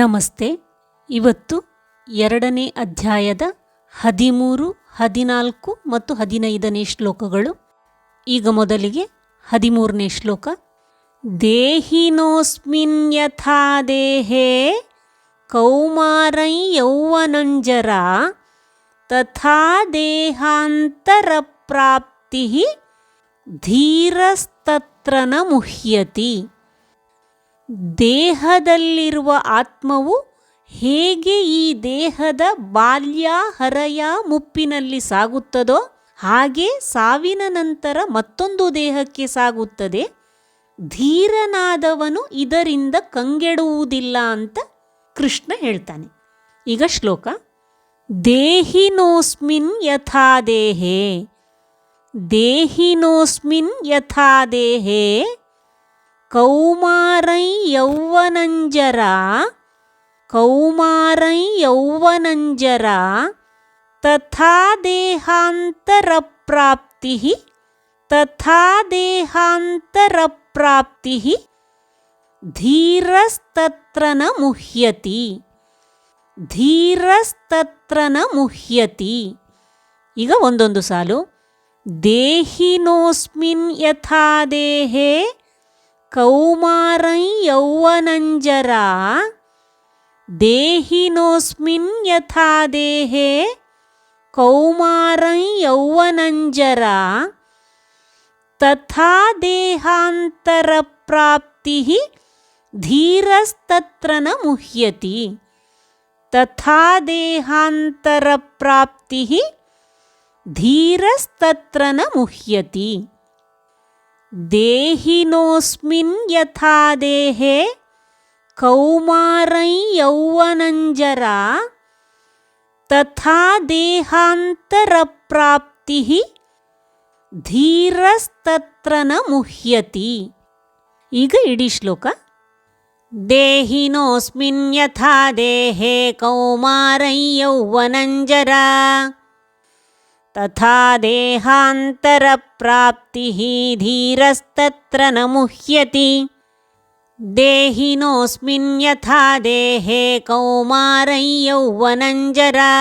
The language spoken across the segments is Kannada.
ನಮಸ್ತೆ. ಇವತ್ತು ಎರಡನೇ ಅಧ್ಯಾಯದ ಹದಿಮೂರು, ಹದಿನಾಲ್ಕು ಮತ್ತು ಹದಿನೈದನೇ ಶ್ಲೋಕಗಳು. ಈಗ ಮೊದಲಿಗೆ ಹದಿಮೂರನೇ ಶ್ಲೋಕ. ದೇಹಿನೋಸ್ಮಿನ್ ಯಥಾ ದೇಹೇ ಕೌಮಾರೈ ಯೌವನಂಜರ ತಥಾ ದೇಹಾಂತರ ಪ್ರಾಪ್ತಿ ಧೀರಸ್ತತ್ರ ಮುಹ್ಯತಿ. ದೇಹದಲ್ಲಿರುವ ಆತ್ಮವು ಹೇಗೆ ಈ ದೇಹದ ಬಾಲ್ಯ, ಹರಯ ಮುಪ್ಪಿನಲ್ಲಿ ಸಾಗುತ್ತದೋ ಹಾಗೆ ಸಾವಿನ ನಂತರ ಮತ್ತೊಂದು ದೇಹಕ್ಕೆ ಸಾಗುತ್ತದೆ. ಧೀರನಾದವನು ಇದರಿಂದ ಕಂಗೆಡುವುದಿಲ್ಲ ಅಂತ ಕೃಷ್ಣ ಹೇಳ್ತಾನೆ. ಈಗ ಶ್ಲೋಕ. ದೇಹಿನೋಸ್ಮಿನ್ ಯಥಾ ದೇಹೇ. ದೇಹಿನೋಸ್ಮಿನ್ ಯಥಾ ದೇಹೇ. ಕೌಮಾರೈ ಯೌವನಂಜರ ಕೌಮಾರೈ ಯೌವನಂಜರ, ತಥಾ ದೇಹಾಂತರ ಪ್ರಾಪ್ತಿ ತಥಾ ದೇಹಾಂತರ ಪ್ರಾಪ್ತಿ ಧೀರಸ್ತತ್ರ ನ ಮುಹ್ಯತಿ, ಧೀರಸ್ತತ್ರ ನ ಮುಹ್ಯತಿ. ಈಗ ಒಂದೊಂದು ಸಾಲು. ದೇಹಿನೋಸ್ಮಿನ್ ಯಥಾ ದೇಹೇ ಕೌಮಾರೈ ಯೌವನಂಜರ ದೇಹಿನೋಸ್ಮಿನ್ ಯಥಾ ದೇಹೇ ಕೌಮಾರೈ ಯೌವನಂಜರ ತಥಾ ದೇಹಾಂತರ ಪ್ರಾಪ್ತಿ ಧೀರಸ್ತತ್ರ ನ ಮುಹ್ಯತಿ ತಥಾ ದೇಹಾಂತರ ಪ್ರಾಪ್ತಿ ಧೀರಸ್ತತ್ರ ನ ಮುಹ್ಯತಿ ದೇಹಿನೋಸ್ಮಿನ್ ಯಥಾ ದೇಹೇ ಕೌಮಾರೈ ಯೌವನಂಜರ ತಥಾ ದೇಹಾಂತರ ಪ್ರಾಪ್ತಿ ಧೀರಸ್ತತ್ರ ನ ಮುಹ್ಯತಿ ಈಗ ಇಡೀ ಶ್ಲೋಕ, ದೇಹಿನೋಸ್ಮಿನ್ ಯಥಾ ದೇಹೇ ಕೌಮಾರೈ ಯೌವನಂಜರ, ತಥಾ ದೇಹಾಂತರ प्राप्तिः धीरस्तत्र न मुह्यति। देहिनोऽस्मिन् यथा देहे कौमारं यौवनञ्जरा।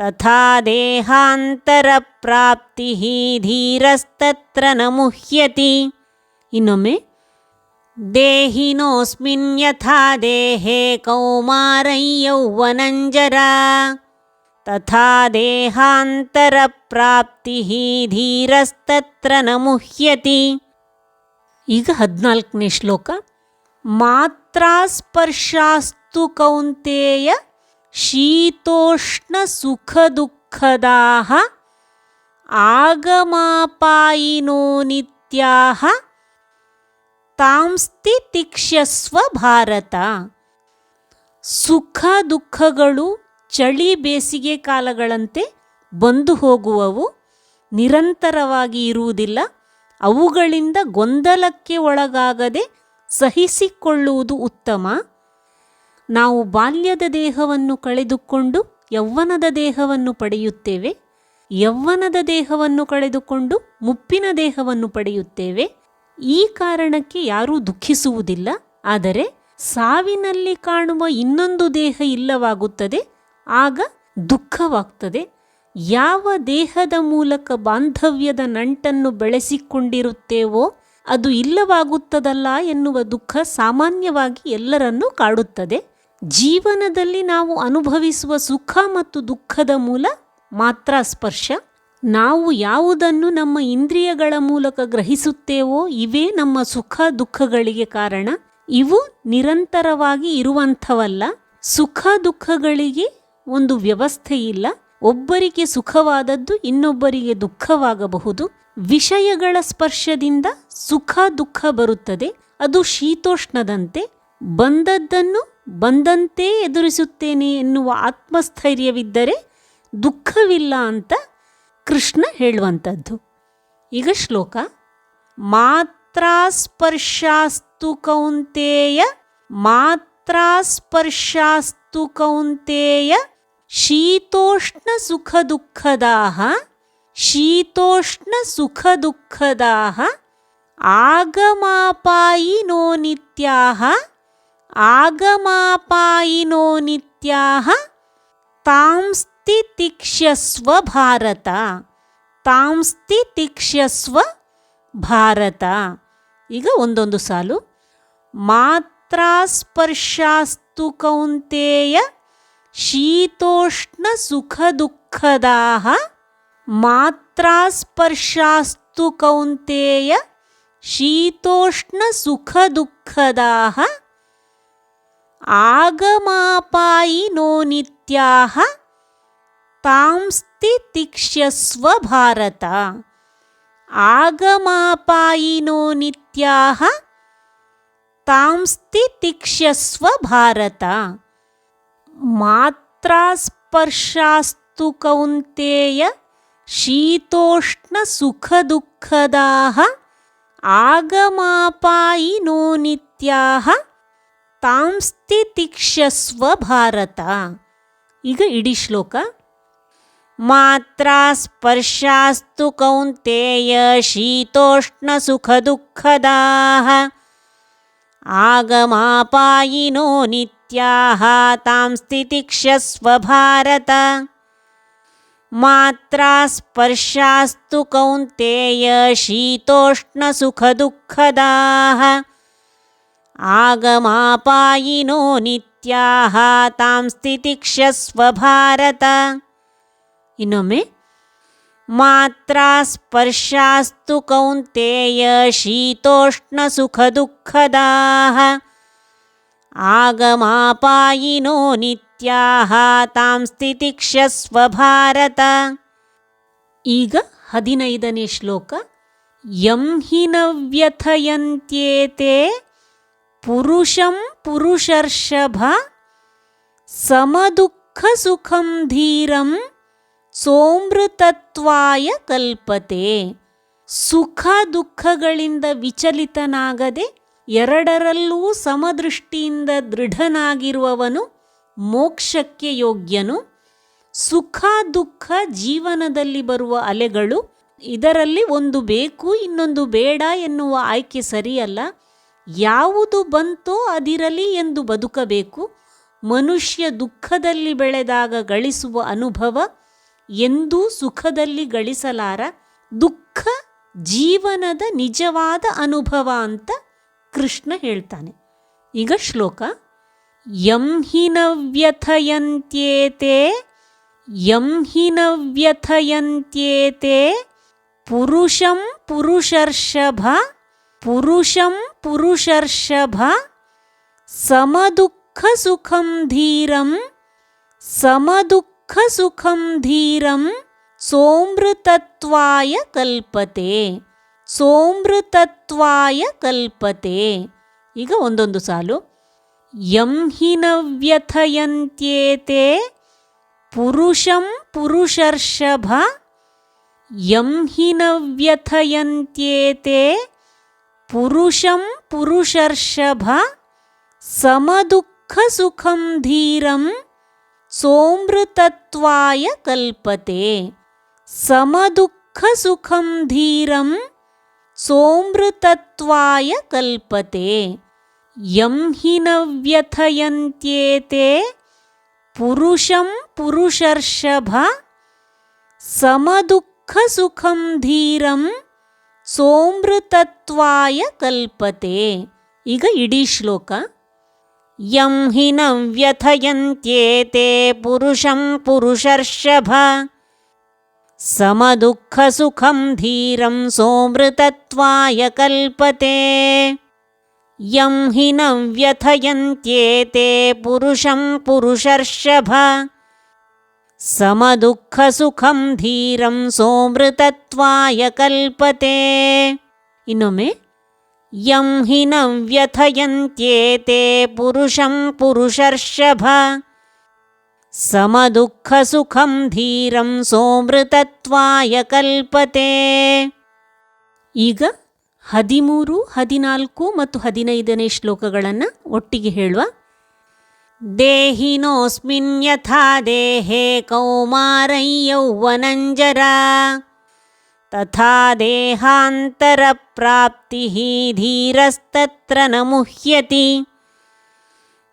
तथा देहान्तरप्राप्तिः धीरस्तत्र न मुह्यति। इम मे देहिनोऽस्मिन् यथा देहे कौमारं यौवनञ्जरा। ತಥಾ ದೇಹಾಂತರ ಪ್ರಾಪ್ತಿ ಧೀರಸ್ತತ್ರ ನ ಮುಹ್ಯತಿ ಈಗ ಹದಿನಾಲ್ಕನೇ ಶ್ಲೋಕ, ಮಾತ್ರಾಸ್ಪರ್ಶಾಸ್ತು ಕೌಂತೆಯ ಶೀತೋಷ್ಣ ಸುಖ ದುಃಖದಾಹ ಆಗಮಾಪಾಯಿನೋ ನಿತ್ಯಾಹ, ತಾಂಸ್ತಿ ಭಾರತ. ಸುಖ ದುಃಖಗಳು ಚಳಿ ಬೇಸಿಗೆ ಕಾಲಗಳಂತೆ ಬಂದು ಹೋಗುವವು ನಿರಂತರವಾಗಿ ಇರುವುದಿಲ್ಲ. ಅವುಗಳಿಂದ ಗೊಂದಲಕ್ಕೆ ಒಳಗಾಗದೆ ಸಹಿಸಿಕೊಳ್ಳುವುದು ಉತ್ತಮ. ನಾವು ಬಾಲ್ಯದ ದೇಹವನ್ನು ಕಳೆದುಕೊಂಡು ಯೌವನದ ದೇಹವನ್ನು ಪಡೆಯುತ್ತೇವೆ. ಯೌವನದ ದೇಹವನ್ನು ಕಳೆದುಕೊಂಡು ಮುಪ್ಪಿನ ದೇಹವನ್ನು ಪಡೆಯುತ್ತೇವೆ. ಈ ಕಾರಣಕ್ಕೆ ಯಾರೂ ದುಃಖಿಸುವುದಿಲ್ಲ. ಆದರೆ ಸಾವಿನಲ್ಲಿ ಕಾಣುವ ಇನ್ನೊಂದು ದೇಹ ಇಲ್ಲವಾಗುತ್ತದೆ. ಆಗ ದುಃಖವಾಗ್ತದೆ. ಯಾವ ದೇಹದ ಮೂಲಕ ಬಾಂಧವ್ಯದ ನಂಟನ್ನು ಬೆಳೆಸಿಕೊಂಡಿರುತ್ತೇವೋ ಅದು ಇಲ್ಲವಾಗುತ್ತದಲ್ಲ ಎನ್ನುವ ದುಃಖ ಸಾಮಾನ್ಯವಾಗಿ ಎಲ್ಲರನ್ನೂ ಕಾಡುತ್ತದೆ. ಜೀವನದಲ್ಲಿ ನಾವು ಅನುಭವಿಸುವ ಸುಖ ಮತ್ತು ದುಃಖದ ಮೂಲ ಮಾತ್ರ ಸ್ಪರ್ಶ. ನಾವು ಯಾವುದನ್ನು ನಮ್ಮ ಇಂದ್ರಿಯಗಳ ಮೂಲಕ ಗ್ರಹಿಸುತ್ತೇವೋ ಇವೇ ನಮ್ಮ ಸುಖ ದುಃಖಗಳಿಗೆ ಕಾರಣ. ಇವು ನಿರಂತರವಾಗಿ ಇರುವಂಥವಲ್ಲ. ಸುಖ ದುಃಖಗಳಿಗೆ ಒಂದು ವ್ಯವಸ್ಥೆ ಇಲ್ಲ ಒಬ್ಬರಿಗೆ ಸುಖವಾದದ್ದು ಇನ್ನೊಬ್ಬರಿಗೆ ದುಃಖವಾಗಬಹುದು. ವಿಷಯಗಳ ಸ್ಪರ್ಶದಿಂದ ಸುಖ ದುಃಖ ಬರುತ್ತದೆ. ಅದು ಶೀತೋಷ್ಣದಂತೆ. ಬಂದದ್ದನ್ನು ಬಂದಂತೆ ಎದುರಿಸುತ್ತೇನೆ ಎನ್ನುವ ಆತ್ಮಸ್ಥೈರ್ಯವಿದ್ದರೆ ದುಃಖವಿಲ್ಲ ಅಂತ ಕೃಷ್ಣ ಹೇಳುವಂಥದ್ದು. ಈಗ ಶ್ಲೋಕ. ಮಾತ್ರಾಸ್ಪರ್ಶಾಸ್ತು ಕೌಂತೆಯ ಮಾತ್ರಾಸ್ಪರ್ಶಾಸ್ತು ಕೌಂತೆಯ ಶೀತೋಷ್ಣ ಸುಖ ದುಃಖದಾಹ ಶೀತೋಷ್ಣ ಸುಖ ದುಃಖದಾಹ ಆಗಮಾಪಾಯಿನೋ ನಿತ್ಯಾಹ ಆಗಮಾಪಾಯಿನೋ ನಿತ್ಯಾಹ ತಾಂಸ್ತಿ ತಿಕ್ಷ್ಯಸ್ವ ಭಾರತ ತಾಂಸ್ತಿ ತಿಕ್ಷ್ಯಸ್ವ ಭಾರತ. ಈಗ ಒಂದೊಂದು ಸಾಲು. ಮಾತ್ರಾಸ್ಪರ್ಶಾಸ್ತು ಕೌಂತೇಯ ಶೀತೋಷ್ಣ ಸುಖ ದುಃಖದಾಹ ಮಾತ್ರಾಸ್ಪರ್ಶಾಸ್ತು ಕೌಂತೆಯ ಶೀತೋಷ್ಣ ಸುಖ ದುಃಖದಾಹ ಆಗಮಾಪಾಯಿನೋ ನಿತ್ಯಾಹ ತಾಂಸ್ತಿ ತಿಕ್ಷ್ಯಸ್ವ ಭಾರತ ಆಗಮಾಪಾಯಿನೋ ನಿತ್ಯಾಹ ತಾಂಸ್ತಿ ತಿಕ್ಷ್ಯಸ್ವ ಭಾರತ ಮಾತ್ರ ಕೌಂತೆಯ ಶೀತೋಷ್ಣ ಸುಖ ದುಃಖದಾಹ ಆಗಮಾಪಾಯಿನೋ ನಿತ್ಯಾಹ ತಾಂಸ್ತಿ ತಿಕ್ಷಸ್ವ ಭಾರತ. ಈಗ ಇಡೀ ಶ್ಲೋಕ. ಮಾತ್ರ ಸ್ಪರ್ಶಾಸ್ತು ಕೌಂತೆಯ ಶೀತೋಷ್ಣ ಸುಖ ದುಃಖದಾಹ ಆಗಮಾಪಾಯಿನೋ ನಿತ್ಯಾಹ ತಾಂಸ್ತಿ ತಿಕ್ಷ್ಯಸ್ವ ಭಾರತ ಮಾತ್ರ ಸ್ಪರ್ಶಾಸ್ತು ಕೌಂತೇಯ ಶೀತೋಷ್ಣ ಸುಖ ದುಃಖದಾಹ ಆಗಮಾಪಾಯಿನೋ ನಿತ್ಯಾಹ ತಾಂಸ್ತಿ ತಿಕ್ಷ್ಯಸ್ವ ಭಾರತ ಇನ್ನೊಮ್ಮೆ ಮಾತ್ರ ಸ್ಪರ್ಶಾಸ್ತು ಕೌಂತೇಯ ಶೀತೋಷ್ಣ ಸುಖ ದುಃಖದಾಹ ಆಗಮಾಪಾಯಿನೋ ನಿತ್ಯಾಹ ತಾಂ ಸ್ಥಿತಿಕ್ಷಸ್ವ ಭಾರತ. ಈಗ ಹದಿನೈದನೇ ಶ್ಲೋಕ. ಯಂ ಹಿ ನ ವ್ಯಥಯಂತ್ಯೇತೆ ಪುರುಷಂ ಪುರುಷರ್ಷಭ ಸಮದುಃಖ ಸುಖಂ ಧೀರಂ ಸೋಮೃತತ್ವಾಯ ಕಲ್ಪತೆ. ಸುಖ ದುಃಖಗಳಿಂದ ವಿಚಲಿತನಾಗದೆ ಎರಡರಲ್ಲೂ ಸಮದೃಷ್ಟಿಯಿಂದ ದೃಢನಾಗಿರುವವನು ಮೋಕ್ಷಕ್ಕೆ ಯೋಗ್ಯನು. ಸುಖ, ದುಃಖ, ಜೀವನದಲ್ಲಿ ಬರುವ ಅಲೆಗಳು, ಇದರಲ್ಲಿ ಒಂದು ಬೇಕು, ಇನ್ನೊಂದು ಬೇಡ ಎನ್ನುವ ಆಯ್ಕೆ ಸರಿಯಲ್ಲ. ಯಾವುದು ಬಂತೋ ಅದಿರಲಿ ಎಂದು ಬದುಕಬೇಕು. ಮನುಷ್ಯ ದುಃಖದಲ್ಲಿ ಬೆಳೆದಾಗ ಗಳಿಸುವ ಅನುಭವ, ಎಂದೂ ಸುಖದಲ್ಲಿ ಗಳಿಸಲಾರ. ದುಃಖ ಜೀವನದ ನಿಜವಾದ ಅನುಭವ ಅಂತ ಕೃಷ್ಣ ಹೇಳ್ತಾನೆ. ಈಗ ಶ್ಲೋಕ, ಯಂ ಹಿ ನ ವ್ಯಥಯಂತ್ಯೇತೆ, ಯಂ ಹಿ ನ ವ್ಯಥಯಂತ್ಯೇತೆ, ಪುರುಷಂ ಪುರುಷರ್ಷಭ ಪುರುಷಂ ಪುರುಷರ್ಷಭ, ಸಮದುಃಖ ಸುಖಂ ಧೀರಂ, ಸಮದುಃಖ ಸುಖಂ ಧೀರಂ, ಸೋಮೃತತ್ವಾಯ ಕಲ್ಪತೆ. ಸೋಮೃತತ್ವಾಯ ಕಲ್ಪತೆ. ಈಗ ಒಂದೊಂದು ಸಾಲು. ವ್ಯಥಯಂತ್ಯೇತೆ ಪುರುಷಂ ಪುರುಷರ್ಷಭ. ವ್ಯಥಯಂತ್ಯೇತೆ ಪುರುಷಂ ಪುರುಷರ್ಷಭ. ಸಮದುಃಖ ಸುಖಂ ಧೀರಂ ಸೋಮೃತತ್ವಾಯ ಕಲ್ಪತೆ. ಸಮದುಃಖ ಸುಖಂ ಧೀರಂ ಸೋಮೃತತ್ವಾಯ ಕಲ್ಪತೆ. ಯಂ ಹಿ ನ ವ್ಯಥಯಂತ್ಯೇತೆ ಪುರುಷಂ ಪುರುಷರ್ಷಭ ಸಮದುಃಖ ಸುಖಂ ಧೀರಂ ಸೋಮೃತತ್ವಾಯ ಕಲ್ಪತೆ. ಈಗ ಇಡೀ ಶ್ಲೋಕ. ಯಂ ಹಿ ನ ವ್ಯಥಯಂತ್ಯೇತೆ ಪುರುಷಂ ಪುರುಷರ್ಷಭ समदुःखसुखं धीरं सोमृतत्वाय कल्पते। यं हि न व्यथयन्त्येते पुरुषं पुरुषर्षभ। समदुःखसुखं धीरं सोमृतत्वाय कल्पते। इनोमे यं हि न व्यथयन्त्येते पुरुषं पुरुषर्षभ। ಸುಖಂ ಧೀರಂ ಸೋಮೃತತ್ವಾಯ ಕಲ್ಪತೆ ಈಗ ಹದಿಮೂರು, ಹದಿನಾಲ್ಕು ಮತ್ತು ಹದಿನೈದನೇ ಶ್ಲೋಕಗಳನ್ನು ಒಟ್ಟಿಗೆ ಹೇಳುವ. ದೇಹಿನೋಸ್ಮಿನ್ ಯಥಾ ದೇಹೇ ಕೌಮಾರೈ ಯೌವನಂಜರ ತಥಾ ದೇಹಾಂತರ ಪ್ರಾಪ್ತಿ ಧೀರಸ್ತತ್ರ ನ ಮುಹ್ಯತಿ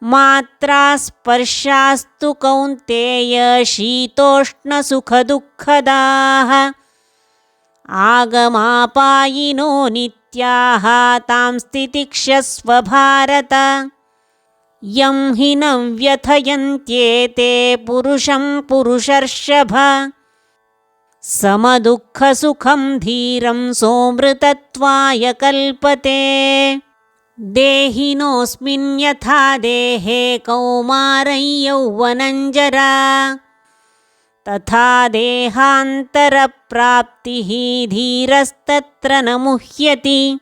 मात्रास्पर्शास्तु कौन्तेयशीतोष्णसुखदुःखदाः। आगमापायिनो नित्याः तां स्थितिक्षस्व भारत। यं हि न व्यथयन्त्येते पुरुषं पुरुषर्षभ। समदुःखसुखं धीरं सोमृतत्वाय कल्पते। देहिनोऽस्मिन् यथा देहे कौमारं यौवनञ्जरा। तथा देहान्तरप्राप्तिः धीरस्तत्र न मुह्यति।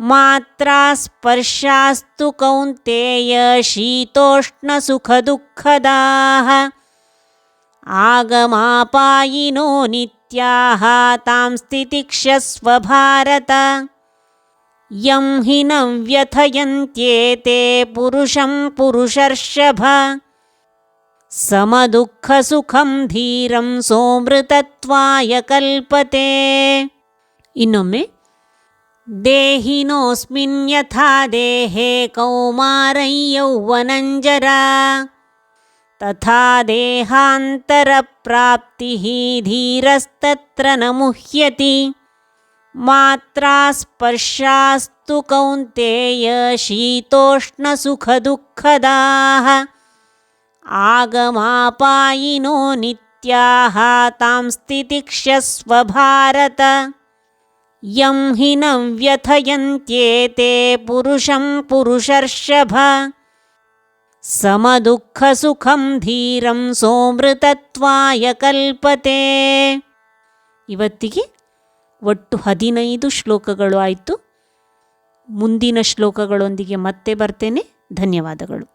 मात्रा स्पर्शास्तु कौन्तेय शीतोष्णसुखदुःखदाः। आगमापायिनो नित्याः तां स्थितिक्षस्व भारत। ಯಂ ಹಿ ನ ವ್ಯಥಯಂತ್ಯೇತೆ ಪುರುಷಂ ಪುರುಷರ್ಷಭ ಸಮದುಃಖಸುಖಂ ಧೀರಂ ಸೋಮೃತತ್ವಾಯ ಕಲ್ಪತೆ ಇನ್ನೊಮ್ಮೆ ದೇಹಿನೋಸ್ಮಿನ್ ಯಥಾ ದೇಹೇ ಕೌಮಾರಂ ಯೌವನಂಜರಾ तथा देहान्तरप्राप्तिः धीरस्तत्र न मुह्यति मात्रा स्पर्शास्तु कौन्तेय शीतोष्णसुखदुःखदाः ಆಗಮಾಪಾಯಿನೋ ನಿತ್ಯಾಹ ತಾಂ ಸ್ಥಿತಿಕ್ಷಸ್ವ ಭಾರತ ಯಂ ಹಿ ನ ವ್ಯಥಯಂತ್ಯೇತೆ ಪುರುಷಂ ಪುರುಷರ್ಷಭ ಸಮದುಃಖಸುಖಂ ಧೀರಂ ಸೋಮೃತತ್ವಾಯ ಕಲ್ಪತೆ ಇವತ್ತಿಗೆ ಒಟ್ಟು ಹದಿನೈದು ಶ್ಲೋಕಗಳು ಆಯಿತು. ಮುಂದಿನ ಶ್ಲೋಕಗಳೊಂದಿಗೆ ಮತ್ತೆ ಬರ್ತೇನೆ. ಧನ್ಯವಾದಗಳು.